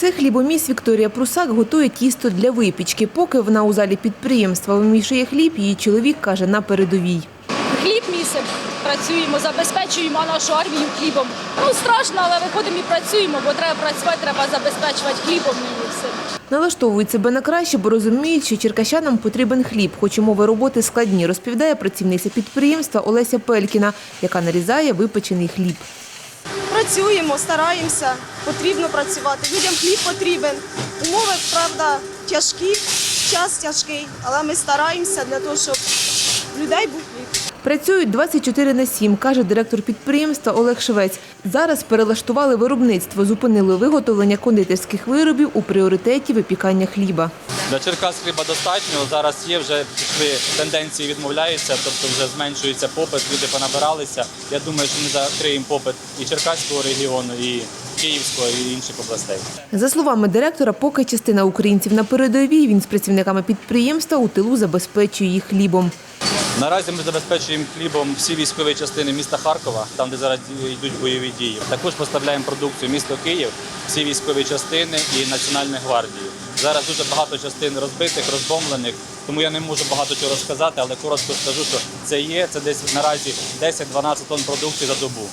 Це хлібоміс Вікторія Прусак готує тісто для випічки. Поки вона у залі підприємства вимішує хліб, її чоловік каже на передовій. Хліб місяць працюємо, забезпечуємо нашу армію хлібом. Ну страшно, але виходимо і працюємо, бо треба працювати, треба забезпечувати хлібом і все. Налаштовують себе на краще, бо розуміють, що черкащанам потрібен хліб, хоч умови роботи складні, розповідає працівниця підприємства Олеся Пелькіна, яка нарізає випечений хліб. Працюємо, стараємося, потрібно працювати. Людям хліб потрібен. Умови, правда, тяжкі, час тяжкий, але ми стараємося для того, щоб людей був хліб. Працюють 24 на 7, каже директор підприємства Олег Швець. Зараз перелаштували виробництво, зупинили виготовлення кондитерських виробів у пріоритеті випікання хліба. Для Черкас хліба достатньо. Зараз є вже пішли тенденції, відмовляються, тобто вже зменшується попит, люди понабиралися. Я думаю, що ми закриємо попит і Черкаського регіону, і Київського, і інших областей. За словами директора, поки частина українців на передовій, він з працівниками підприємства у тилу забезпечує їх хлібом. Наразі ми забезпечуємо хлібом всі військові частини міста Харкова, там де зараз йдуть бойові дії. Також поставляємо продукцію місто Київ, всі військові частини і Національну гвардію. Зараз дуже багато частин розбитих, розбомблених, тому я не можу багато чого розказати, але коротко скажу, що це є. Це десь наразі 10-12 тонн продукції за добу.